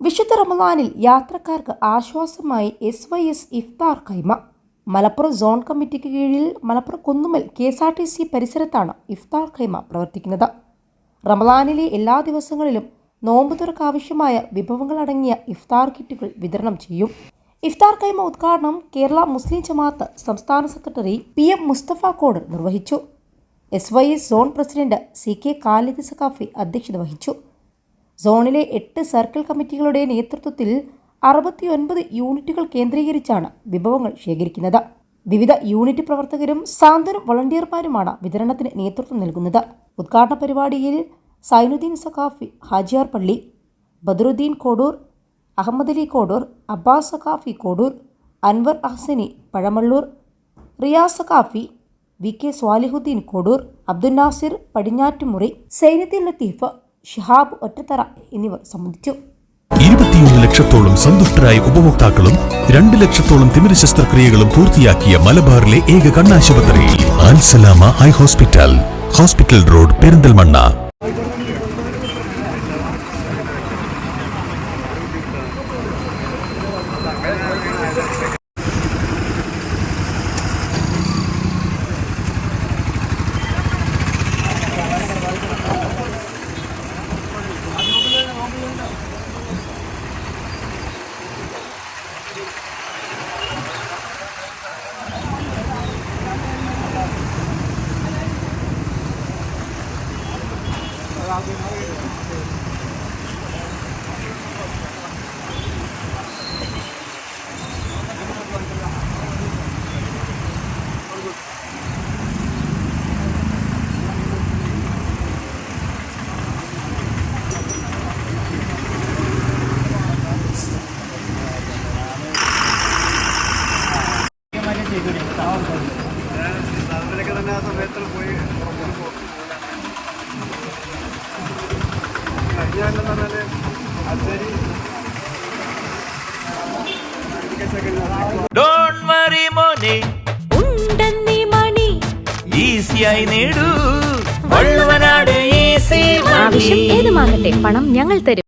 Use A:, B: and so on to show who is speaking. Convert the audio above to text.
A: വിശുദ്ധ റമദാനിൽ യാത്രക്കാർക്ക് ആശ്വാസമായി എസ് വൈ എസ് ഇഫ്താർ കൈമ. മലപ്പുറം സോൺ കമ്മിറ്റിക്ക് കീഴിൽ Malappuram Kunnummal K S R T C പരിസരത്താണ് ഇഫ്താർ കൈമ പ്രവർത്തിക്കുന്നത്. റമദാനിലെ എല്ലാ ദിവസങ്ങളിലും നോമ്പ് തുറക്കാവശ്യമായ വിഭവങ്ങളടങ്ങിയ ഇഫ്താർ കിറ്റുകൾ വിതരണം ചെയ്യും. ഇഫ്താർ കൈമ ഉദ്ഘാടനം കേരള മുസ്ലിം ജമാഅത്ത് സംസ്ഥാന secretary P M Musthafa Kode നിർവഹിച്ചു. S Y S zone president C K Khalid Saqafi അധ്യക്ഷത വഹിച്ചു. സോണിലെ എട്ട് സർക്കിൾ കമ്മിറ്റികളുടെ നേതൃത്വത്തിൽ അറുപത്തിയൊൻപത് യൂണിറ്റുകൾ കേന്ദ്രീകരിച്ചാണ് വിഭവങ്ങൾ ശേഖരിക്കുന്നത്. വിവിധ യൂണിറ്റ് പ്രവർത്തകരും സാന്ത്വനം വളണ്ടിയർമാരുമാണ് വിതരണത്തിന് നേതൃത്വം നൽകുന്നത്. ഉദ്ഘാടന പരിപാടിയിൽ സൈനുദ്ദീൻ സഖാഫി ഹാജിയാർ പള്ളി ബദറുദ്ദീൻ കോഡൂർ അഹമ്മദ് അലി കോഡൂർ അബ്ബാസ് സഖാഫി കോഡൂർ അൻവർ അഹ്സനി പഴമള്ളൂർ റിയാസ് സഖാഫി വി കെ സ്വാലിഹുദ്ദീൻ കോഡൂർ അബ്ദുൽ നാസിർ പടിഞ്ഞാറ്റുമുറി സൈനുദ്ദീൻ ലത്തീഫ് ഷിഹാബ് ഒറ്റത്തറ എന്നിവർ സംബന്ധിച്ചു.
B: ഇരുപത്തിയൊന്ന് ലക്ഷത്തോളം സന്തുഷ്ടരായ ഉപഭോക്താക്കളും രണ്ട് ലക്ഷത്തോളം തിമിര ശസ്ത്രക്രിയകളും പൂർത്തിയാക്കിയ മലബാറിലെ ഏക കണ്ണാശുപത്രി Ansalama eye hospital. Hospital road Perinthalmanna.
C: അവരൊക്കെ തന്നെ ആ സമയത്തിൽ പോയി കഴിഞ്ഞാലെന്ന് പറഞ്ഞാൽ അച്ചേരി
D: ഡോണ്ട് വറി മോനെ.
E: ഉണ്ടെന്നീ മണി.
D: ഈസിയായി നേടൂ. വള്ളുവനാട് ഈസി
E: ആവശ്യം ഏതുമാകട്ടെ പണം ഞങ്ങൾ തരും.